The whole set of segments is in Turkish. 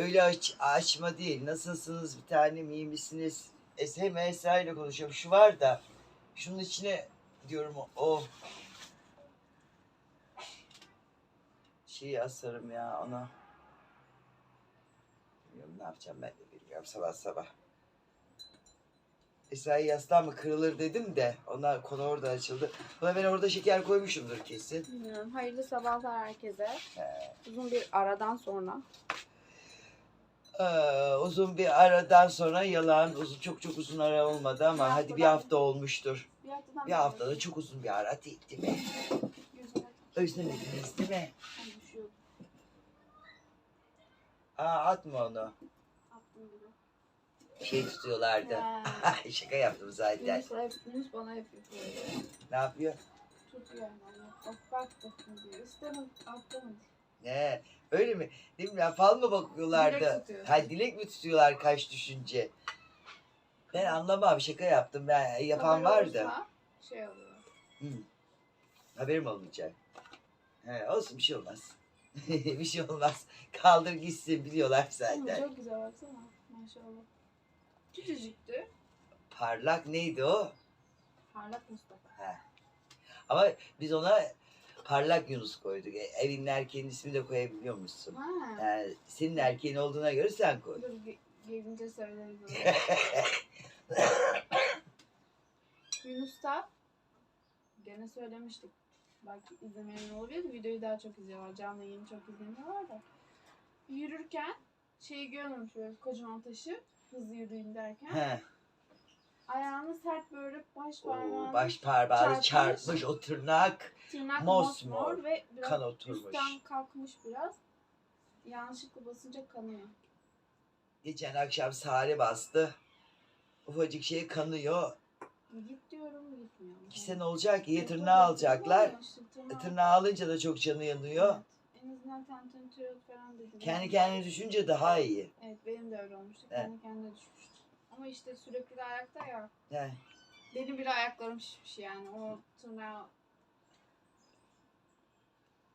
Öyle aç, açma değil. Nasılsınız bir tanem iyi misiniz? Es hem Esra ile konuşuyorum. Şu var da şunun içine diyorum o, o şeyi asarım ya ona. Bilmiyorum ne yapacağım ben de bilmiyorum sabah sabah. Esra'yı yastığa mı kırılır dedim de ona konu orada açıldı. Buna ben orada şeker koymuşumdur kesin. Bilmiyorum. Hayırlı sabahlar herkese. He. Uzun bir aradan sonra. Ee, uzun bir aradan sonra yalan uzun çok çok uzun ara olmadı ama Bir hadi bir hafta olmuştur. Bir haftadan Bir haftada çok uzun bir ara değil, değil mi? Özlemediniz değil mi? düşüyordu. Aa atma onu. Bir şey tutuyorlardı. Şaka yaptım zaten. Yunus, bana yapıyor. Ne yapıyor? Tutuyor yani. Bak bak diyor. İstemem. Atlamadı. Ne? Öyle mi? Değil mi? Fal mı bakıyorlardı? Dilek. Ha dilek mi tutuyorlar kaç düşünce? Ben anlamam şaka yaptım ben yapan Haber vardı. olursa Şey oluyor. Hı. Haberim olmayacak. He, olsun bir şey olmaz. bir şey olmaz. Kaldır gitsin biliyorlar Ama zaten. çok güzel baksana. Maşallah. Küçücüktü. Parlak neydi o? Parlak Mustafa. He. Ama biz ona parlak Yunus koyduk. E, Evinin erkeğinin ismini de koyabiliyor musun? Ha. Yani senin erkeğin olduğuna göre sen koy. Dur ge- gelince söyleriz onu. Yunus'ta gene söylemiştik. Belki izlemeyen olabilir. Videoyu daha çok izliyorlar. Canlı yayını çok izlemiyorlar da. Yürürken şeyi görmemiş böyle kocaman taşı. Hızlı yürüyün derken. He. Ayağını sert böyle baş Oo, parmağını baş parmağı çarpmış. çarpmış o tırnak tırnak mosmor, mosmor ve biraz kan oturmuş. üstten kalkmış biraz. Yanlışlıkla basınca kanıyor. Geçen akşam Sare bastı. Ufacık şey kanıyor. Git diyorum gitmiyor. İki sene olacak Evet, tırnağı alacaklar. tırnağı işte, tırnağı- alınca da çok canı yanıyor. Evet. En azından tantuni falan dedim. Kendi kendine düşünce daha iyi. Evet benim de öyle olmuştu. Evet. Kendi kendine düşmüştü. Ama işte sürekli de ayakta ya. Yani Benim bile ayaklarım şişmiş yani. O tırnağı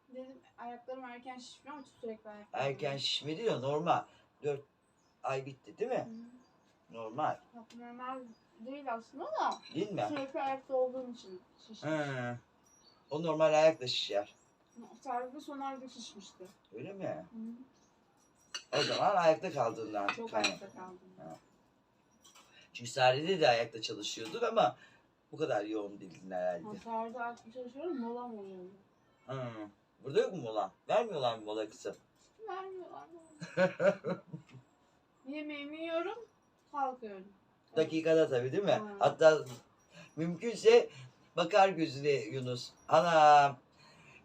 Dedim ayaklarım erken şişmiyor ama sürekli ayakta. erken şişme değil o normal. Dört ay bitti değil mi? Normal. Bak normal değil aslında da Değil mi? sürekli ayakta olduğum için şişmiş. Hı. O normal ayakla şişer. Sargı son ayda şişmişti. Öyle mi? Hı. O zaman ayakta kaldığından. Çok kaynak. ayakta kaldım. Çünkü Sare'de de ayakta çalışıyorduk ama bu kadar yoğun değildin herhalde. Sargı ayakta çalışıyorum molam oluyor. Hı. Burada yok mu mola? Vermiyorlar mı mola kızım? Vermiyorlar. Yemeğimi yiyorum, kalkıyorum. Dakikada tabii değil mi? Hı. Hatta mümkünse bakar gözüne Yunus. Anam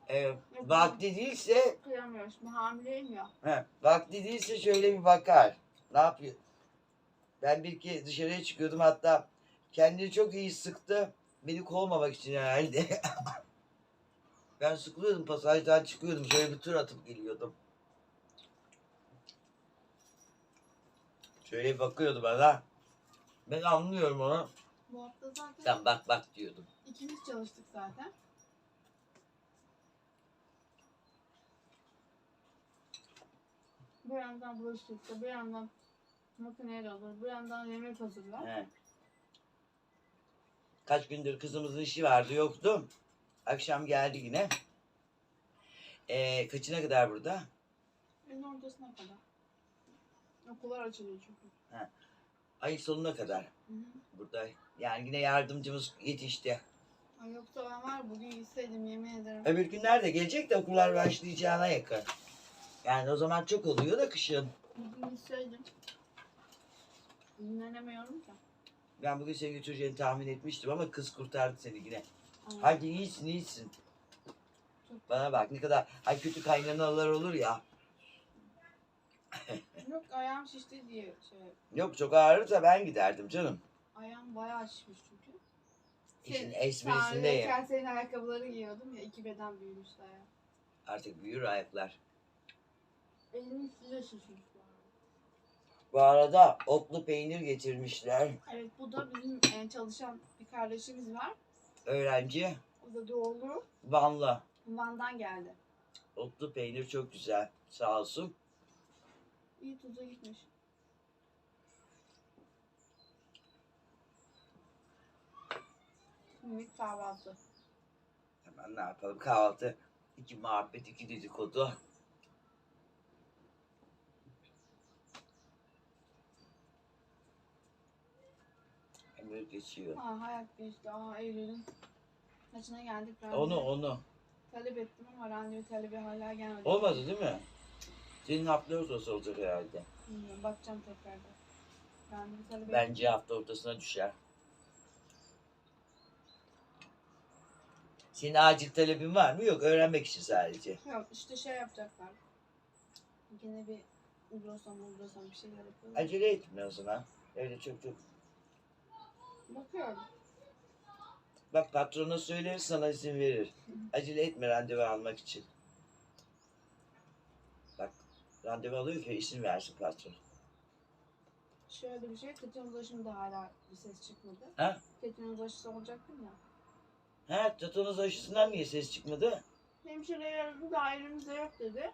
e, vakti değilse Kıyamıyorum şimdi hamileyim ya. he, vakti değilse şöyle bir bakar. Ne yapıyor? Ben bir kez dışarıya çıkıyordum hatta kendini çok iyi sıktı. Beni kovmamak için herhalde. ben sıkılıyordum pasajdan çıkıyordum. Şöyle bir tur atıp geliyordum. Şöyle bakıyordu bana. Ben anlıyorum onu. Bu hafta zaten Sen bak bak diyordum. ikimiz çalıştık zaten. Bir yandan bulaşıkta, bir yandan makineye doldur, bir yandan yemek hazırla. He. Kaç gündür kızımızın işi vardı yoktu. Akşam geldi yine. Ee, kaçına kadar burada? En ortasına kadar. Okullar açılıyor çünkü. Ay sonuna kadar Hı hı. burada. Yani yine yardımcımız yetişti. Ay yoksa ben var bugün gitseydim yemin ederim. Öbür günler de gelecek de okullar başlayacağına yakın. Yani o zaman çok oluyor da kışın. Bugün gitseydim. Dinlenemiyorum ki. Ben bugün seni götüreceğini tahmin etmiştim ama kız kurtardı seni yine. Ama Hadi iyisin iyisin. Bana bak ne kadar ay kötü kaynanalar olur ya. Yok ayağım şişti diye şey. Yok çok ağrırsa ben giderdim canım. Ayağım bayağı şişmiş çünkü. İşin esmerisindeyim. Sen senin ayakkabıları giyiyordum ya iki beden büyümüştü ayağım. Artık büyür ayaklar. Elim size şişmiş bu arada. Otlu peynir getirmişler. Evet bu da bizim e, çalışan bir kardeşimiz var. Öğrenci O da doğulu. Vanlı. Van'dan geldi. Otlu peynir çok güzel. Sağ olsun. İyi tuza gitmiş. Minik kahvaltı. Hemen ne yapalım kahvaltı. iki muhabbet, iki dedikodu. Ömür geçiyor. Ha hayat geçti. Aa Eylül'ün kaçına geldik. Ben Onu onu. Talep ettim ama randevu talebi hala gelmedi. Olmadı değil mi? Senin hafta ortası olacak herhalde. Bilmiyorum, bakacağım tekrardan. Randevu talebi Bence hafta ortasına düşer. Senin acil talebin var mı? Yok. Öğrenmek için sadece. Yok işte şey yapacaklar. Yine bir ultrason ultrason bir şeyler yapıyorlar. Acele etme o zaman. Öyle çok çok. Bakıyorum. Bak patrona söyleriz sana izin verir. Acele etme randevu almak için. Bak randevu alıyor ki isim versin patron. Şöyle bir şey, kötü ulaşımda hala bir ses çıkmadı. Ha? Kötü ulaşısı olacaktım ya. Ha tetanoz aşısından niye ses çıkmadı? Hemşireye aradı da ailemizde yok dedi.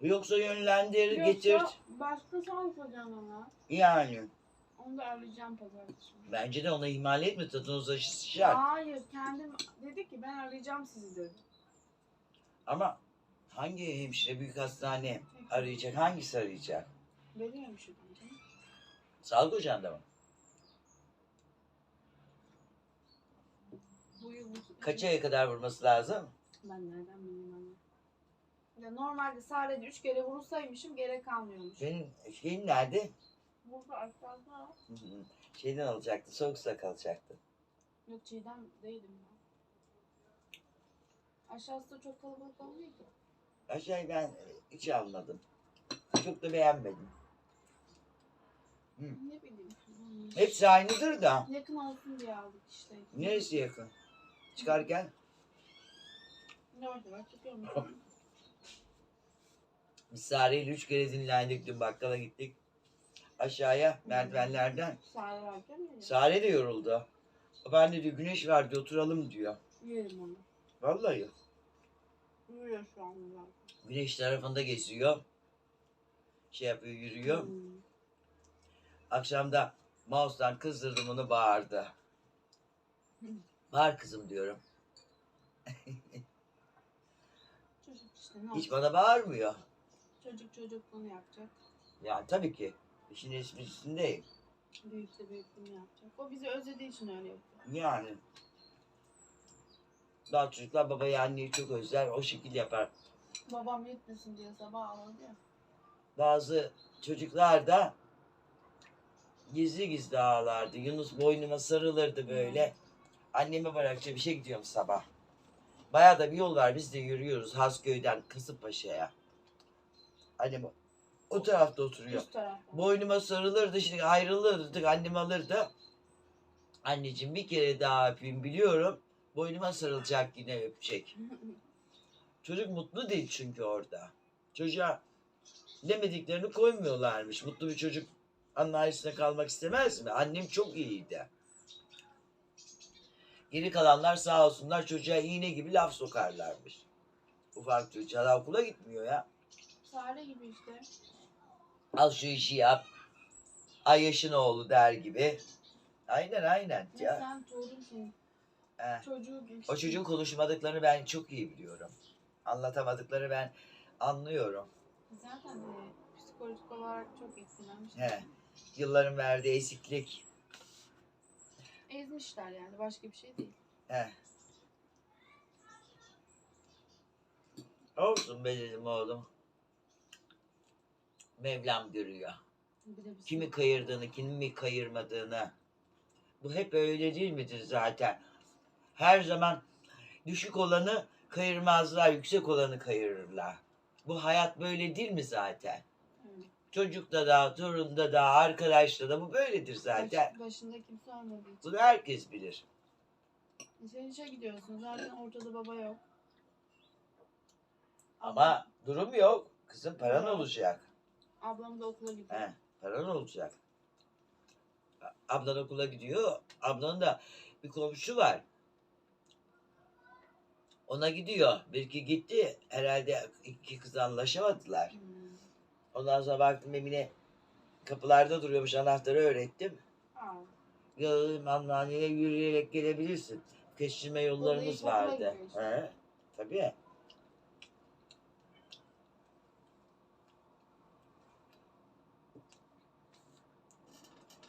Yoksa yönlendir, Yoksa getir. başka sağlık hocam ama. Yani. Onu da arayacağım pazartesi. Bence de ona ihmal etme tetanoz aşısı şart. Hayır kendim dedi ki ben arayacağım sizi dedi. Ama hangi hemşire büyük hastane arayacak? Hangisi arayacak? Şu canım. Sağlık ocağında mı? Bu yıl Kaç aya kadar vurması lazım? Ben nereden bileyim anne. Ya normalde sadece üç kere vurulsaymışım gerek kalmıyormuş. Senin şeyin nerede? Burada. Hı hı. Şeyden alacaktı, soğuk su kalacaktı. Yok Çiğdem değilim ben. Aşağısı da çok kalabalık olmuyor ki. Aşağıyı ben hiç almadım. Çok da beğenmedim. Ne bileyim. Hmm. Hepsi aynıdır da. Yakın olsun diye aldık işte. Neresi yakın? Çıkarken Ne orada var çıkıyorum. biz Sare'yle üç kere dinlendik. Dün bakkala gittik. Aşağıya merdivenlerden. Sare de yoruldu. Ben de diyor güneş var diyor oturalım diyor. Yerim onu. Vallahi. Uyuyor şu an zaten. Güneş tarafında geziyor. Şey yapıyor yürüyor. Hmm. Akşamda mouse'dan kızdırdım onu bağırdı. Bağır kızım diyorum. Çocuk işte ne Hiç olacak? bana bağırmıyor. Çocuk çocukluğunu yapacak. Ya tabii ki. İşin esprisindeyim. Büyük de büyüklüğünü yapacak. O bizi özlediği için öyle yapıyor. Yani. Daha çocuklar babayı anneyi çok özler. O şekil yapar. Babam yetmesin diye sabah ağladı ya. Bazı çocuklar da gizli gizli ağlardı. Yunus boynuma sarılırdı böyle. Anneme bırakacak bir şey gidiyorum sabah. Bayağı da bir yol var. Biz de yürüyoruz Hasköy'den Kasımpaşa'ya. Annem o tarafta oturuyor. Üst tarafta. Boynuma sarılırdı. Şimdi ayrılırdık. Annem alırdı. Anneciğim bir kere daha öpeyim biliyorum. Boynuma sarılacak yine öpecek. Çocuk mutlu değil çünkü orada. Çocuğa demediklerini koymuyorlarmış. Mutlu bir çocuk anlayışına kalmak istemez mi? Annem çok iyiydi. Geri kalanlar sağ olsunlar çocuğa iğne gibi laf sokarlarmış. Ufak çocuğa okula gitmiyor ya. Sare gibi işte. Al şu işi yap. Ay yaşın oğlu der gibi. Aynen aynen. Ya. Ya. Sen torunsun. Eh, Çocuğu. O çocuğun konuşmadıklarını ben çok iyi biliyorum. Anlatamadıkları ben anlıyorum. Zaten de psikolojik olarak çok etkilenmiş. He. Yılların verdiği eksiklik. Ezmişler yani başka bir şey değil. He. Olsun be dedim oğlum. Mevlam görüyor. Kimi kayırdığını, kimi kayırmadığını. Bu hep öyle değil midir zaten? Her zaman düşük olanı kayırmazlar, yüksek olanı kayırırlar. Bu hayat böyle değil mi zaten? Evet. Çocukta da, torunda da, arkadaşta da bu böyledir zaten. Baş- başında kimse olmadığı için. Bunu herkes bilir. Sen işe gidiyorsun zaten ortada baba yok. Ama durum yok. Kızım paran Evet. olacak. Ablam da okula gidiyor. He, paran olacak. Ablan okula gidiyor. Ablanın da bir komşu var. Ona gidiyor. Belki gitti. Herhalde iki kız anlaşamadılar. Hmm. Ondan sonra baktım Emine kapılarda duruyormuş anahtarı öğrettim. Aa, Ya dedim anneanneye yürüyerek gelebilirsin. Geçirme yollarımız vardı. He, tabii.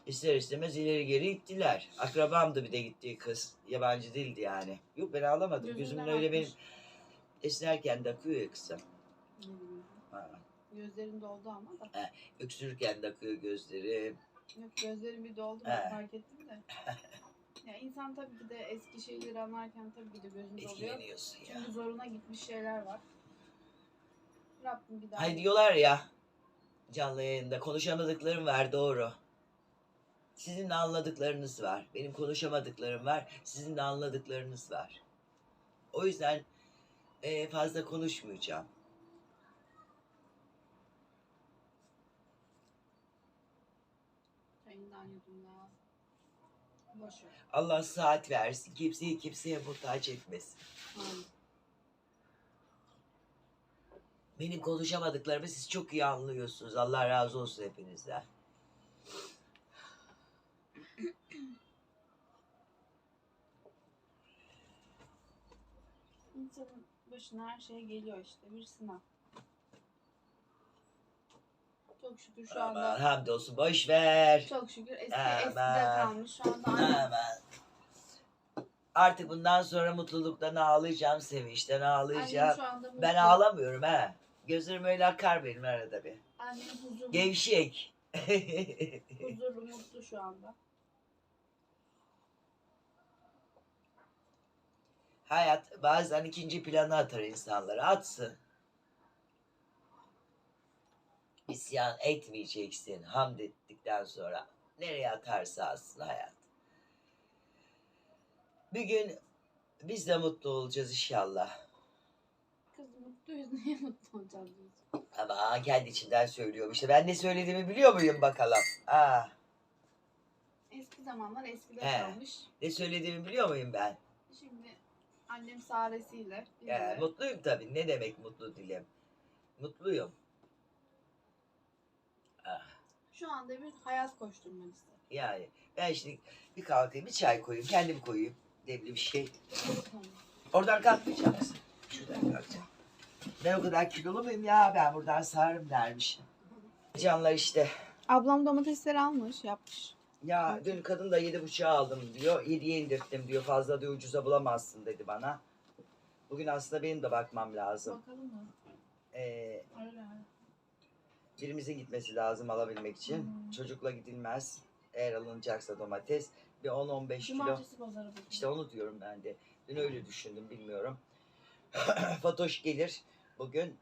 İster istemez ileri geri ittiler. Akrabamdı bir de gittiği kız. Yabancı değildi yani. Yok ben ağlamadım. Gözünden Gözümün öyle benim akmış. esnerken de akıyor ya kızım. Ha. Gözlerin doldu ama da. Öksürürken de akıyor gözlerim. Yok gözlerin bir doldu He. ben fark ettim de. Ya insan tabii ki de eski şeyleri anlarken tabii ki de gözün doluyor. Etkileniyorsun ya. Çünkü zoruna gitmiş şeyler var. Rabbim bir daha. Hani diyorlar ya canlı yayında konuşamadıklarım var doğru. Sizin de anladıklarınız var. Benim konuşamadıklarım var. Sizin de anladıklarınız var. O yüzden eee, fazla konuşmayacağım. Çayından. Allah saat versin. Kimseyi kimseye muhtaç etmesin. Benim konuşamadıklarımı siz çok iyi anlıyorsunuz. Allah razı olsun hepinizden. Başına her şey geliyor işte. Bir sınav. Çok şükür şu Aman anda hamdolsun boş ver. çok şükür eski Aman. eskide kalmış. Şu anda Aman. Artık bundan sonra mutluluktan ağlayacağım, sevinçten Annem ağlayacağım. şu anda mutlu. Ben ağlamıyorum ha. Gözlerim öyle akar benim arada bir. Annem huzurlu, Gevşek. huzurlu, mutlu şu anda. Hayat bazen ikinci plana atar insanları. Atsın. İsyan etmeyeceksin hamd ettikten sonra. Nereye atarsa atsın hayat. Bir gün biz de mutlu olacağız inşallah. Kız mutluyuz. Niye mutlu olacağız biz? Ama kendi içimden söylüyorum işte. Ben ne söylediğimi biliyor muyum bakalım? Aa, Eski zamanlar eskide He. kalmış. ne söylediğimi biliyor muyum ben? Şimdi annem saresiyle de mutluyum tabii. Ne demek mutlu dilim? Mutluyum. Ah, şu anda bir hayat koşturmacısı. yani ben şimdi bir kalkayım, bir çay koyayım, kendim koyayım. Demli bir şey. Oradan kalkmayacağım mısın? Şuradan kalkacağım. Ben o kadar kilolu muyum ya? Ben buradan sağırım dermiş. Canlar işte. Ablam domatesleri almış, yapmış. Ya dün kadın da yedi buçuğa aldım diyor. Yediye indirttim diyor. Fazla diyor ucuza bulamazsın dedi bana. Bugün aslında benim de bakmam lazım. Bakalım mı? Ee, birimizin gitmesi lazım alabilmek için. Hmm. Çocukla gidilmez. Eğer alınacaksa domates bir 10-15 kilo. Cumartesi pazarı bugün. İşte onu diyorum ben de. Dün öyle düşündüm bilmiyorum. Fatoş gelir bugün.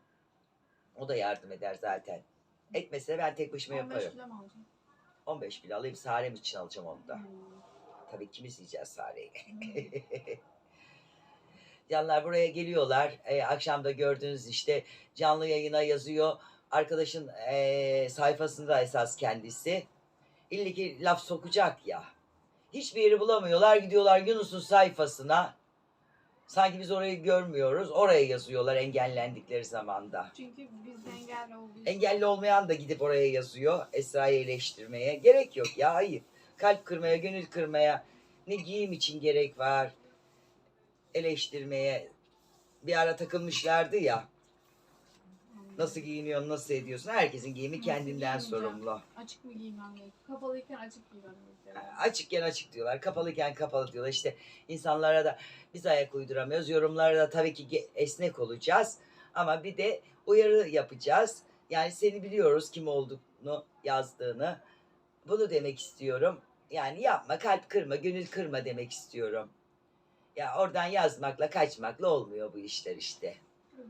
O da yardım eder zaten. Etmese ben tek başıma 15 yaparım. kilo mu alacaksın? 15 kilo alayım Sarem için alacağım onu da. Hmm. Tabii ikimiz yiyeceğiz Sare'yi. Hmm. Canlar buraya geliyorlar. Ee, akşam da gördüğünüz işte canlı yayına yazıyor. Arkadaşın ee, sayfasında esas kendisi. İlle ki laf sokacak ya. Hiçbir yeri bulamıyorlar. Gidiyorlar Yunus'un sayfasına. Sanki biz orayı görmüyoruz. Oraya yazıyorlar engellendikleri zamanda. Çünkü biz engelli olduğu için. Engelli olmayan da gidip oraya yazıyor. Esra'yı eleştirmeye. Gerek yok ya hayır. Kalp kırmaya, gönül kırmaya ne giyim için gerek var. Eleştirmeye. Bir ara takılmışlardı ya. Nasıl giyiniyorsun, nasıl ediyorsun? Herkesin giyimi Nasıl kendinden giyineceğim? sorumlu. Açık mı giymem gerekiyor? Kapalıyken açık giymem gerekiyor. Ha, Açıkken açık diyorlar, kapalıyken kapalı diyorlar. İşte insanlara da biz ayak uyduramıyoruz. Yorumlara da tabii ki ge- esnek olacağız. Ama bir de uyarı yapacağız. Yani seni biliyoruz kim olduğunu yazdığını. Bunu demek istiyorum. Yani yapma, kalp kırma, gönül kırma demek istiyorum. Ya oradan yazmakla, kaçmakla olmuyor bu işler işte.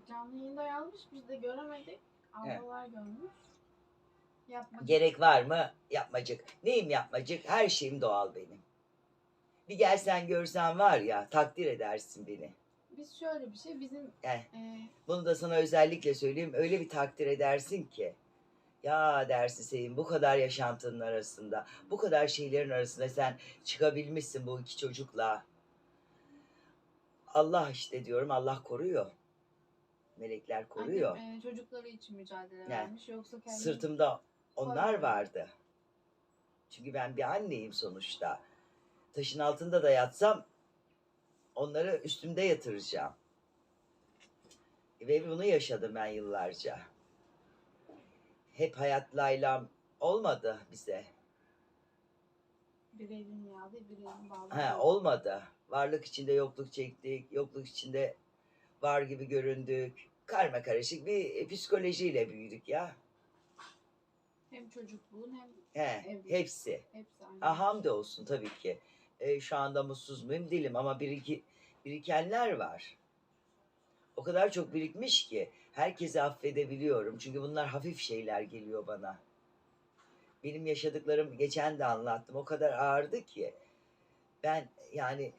Canlı yayında yazmış biz de göremedik. Ablalar görmüş. Yapma. Gerek var mı? Yapmacık. Neyim yapmacık? Her şeyim doğal benim. Bir gelsen görsen var ya takdir edersin beni. Biz şöyle bir şey bizim Eh. e, Bunu da sana özellikle söyleyeyim. Öyle bir takdir edersin ki. Ya dersin Sevim bu kadar yaşantının arasında, bu kadar şeylerin arasında sen çıkabilmişsin bu iki çocukla. Allah işte diyorum Allah koruyor. Melekler koruyor. Annem e, çocukları için mücadele Yani vermiş. Yoksa kendi Sırtımda onlar Koruyor. vardı. Çünkü ben bir anneyim sonuçta. Taşın altında da yatsam onları üstümde yatıracağım. Ve bunu yaşadım ben yıllarca. Hep hayat laylam olmadı bize. bir elin yağdı, bir elin bağlı. Ha, olmadı. Varlık içinde yokluk çektik. Yokluk içinde var gibi göründük. Karma karışık bir psikolojiyle büyüdük ya. Hem çocukluğun hem He, Evet. hepsi. hepsi aynı. Ah, hamd olsun tabii ki. E, şu anda mutsuz muyum değilim ama biriki, birikenler var. O kadar çok birikmiş ki herkesi affedebiliyorum. Çünkü bunlar hafif şeyler geliyor bana. Benim yaşadıklarım geçen de anlattım. O kadar ağırdı ki. Ben yani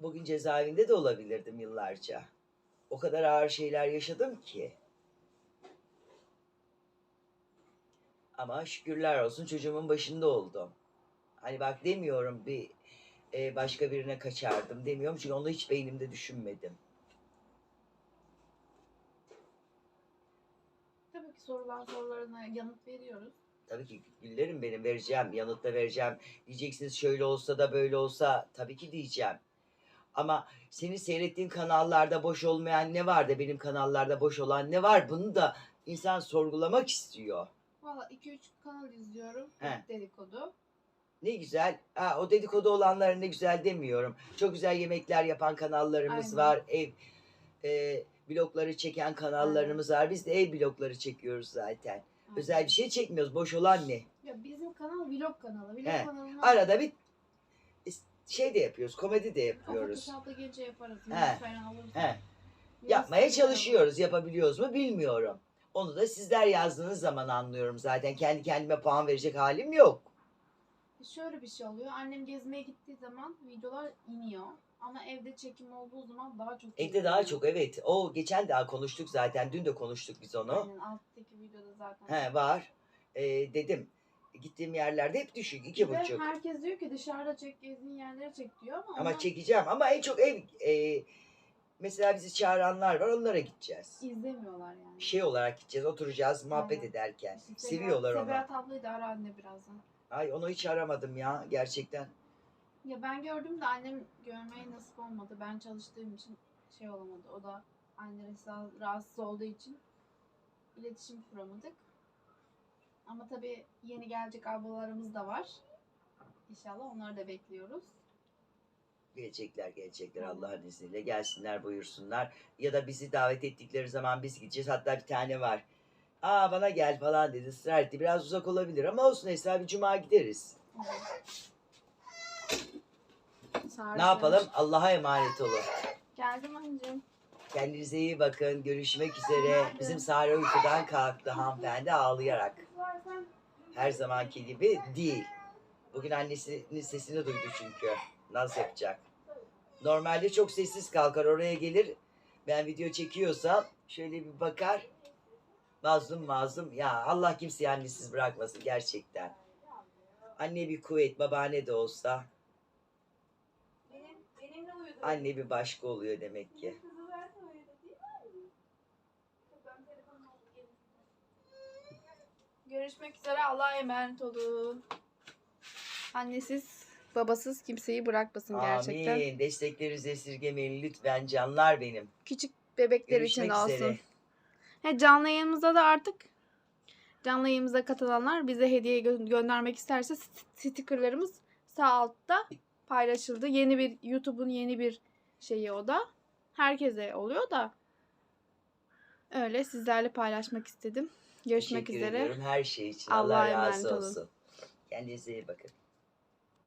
bugün cezaevinde de olabilirdim yıllarca. O kadar ağır şeyler yaşadım ki. Ama şükürler olsun çocuğumun başında oldum. Hani bak demiyorum bir e, başka birine kaçardım demiyorum çünkü onu hiç beynimde düşünmedim. Tabii ki sorulan sorularına yanıt veriyoruz. Tabii ki güllerim benim vereceğim, yanıt da vereceğim. Diyeceksiniz şöyle olsa da böyle olsa tabii ki diyeceğim. Ama senin seyrettiğin kanallarda boş olmayan ne var da benim kanallarda boş olan ne var bunu da insan sorgulamak istiyor. Valla 2-3 kanal izliyorum. He. Dedikodu. Ne güzel. Ha, o dedikodu olanların ne güzel demiyorum. Çok güzel yemekler yapan kanallarımız Aynen. var. Ev e, blokları çeken kanallarımız var. Biz de ev blokları çekiyoruz zaten. Aynen. Özel bir şey çekmiyoruz. Boş olan ne? Ya bizim kanal vlog kanalı. Vlog He. kanalına Arada bir şey de yapıyoruz. Komedi de yapıyoruz. hafta gece yaparız. He. He. Yapmaya çalışıyoruz. Yapabiliyoruz mu bilmiyorum. Onu da sizler yazdığınız zaman anlıyorum zaten. Kendi kendime puan verecek halim yok. olur. Şöyle bir şey oluyor. Annem gezmeye gittiği zaman videolar iniyor. Ama evde çekim olduğu zaman daha çok Evde daha çok evet. O geçen daha konuştuk zaten. Dün de konuştuk biz onu. Aynen alttaki videoda zaten. He var. Ee, dedim. Gittiğim yerlerde hep düşük. iki Ve buçuk. herkes diyor ki dışarıda çek gezdiğin yerlere çek diyor ama, Ama onlar çekeceğim. Ama en çok ev e, mesela bizi çağıranlar var. Onlara gideceğiz. izlemiyorlar yani. Şey olarak gideceğiz. Oturacağız muhabbet Aynen. ederken. İşte Sebahat- Seviyorlar onu. Sebahat ablayı da ara anne birazdan. Ay onu hiç aramadım ya gerçekten. Ya ben gördüm de annem görmeye nasip olmadı. Ben çalıştığım için şey olamadı. O da annesi rahatsız olduğu için iletişim kuramadık. Ama tabii yeni gelecek ablalarımız da var. İnşallah onları da bekliyoruz. Gelecekler gelecekler. Allah'ın izniyle. Gelsinler buyursunlar. Ya da bizi davet ettikleri zaman biz gideceğiz. Hatta bir tane var. Aa bana gel falan dedi. ısrar etti. Biraz uzak olabilir ama olsun Esra bir cuma gideriz. Ne yapalım? Allah'a emanet olun. Geldim anneciğim. Kendinize iyi bakın. Görüşmek üzere. Bizim Sare uykudan kalktı hanımefendi ağlayarak. Her zamanki gibi değil. Bugün annesinin sesini duydu çünkü. Naz yapacak. Normalde çok sessiz kalkar oraya gelir. Ben video çekiyorsam şöyle bir bakar. Mazlum mazlum. Ya Allah kimseyi annesiz bırakmasın gerçekten. Anne bir kuvvet, babaanne de olsa. Anne bir başka oluyor demek ki. Görüşmek üzere. Allah'a emanet olun. Annesiz, babasız kimseyi bırakmasın gerçekten. Amin. Desteklerinizi esirgemeyin lütfen canlar benim. Küçük bebekler için Görüşmek de olsun. üzere. He, canlı yayınımızda da artık canlı yayınımıza katılanlar bize hediye gö- göndermek isterse st- stickerlarımız sağ altta paylaşıldı. Yeni bir YouTube'un yeni bir şeyi o da. Herkese oluyor da. Öyle sizlerle paylaşmak istedim. Görüşmek Teşekkür üzere. ediyorum her şey için. Allah'a Allah razı emanet olun. olsun. Kendinize iyi bakın.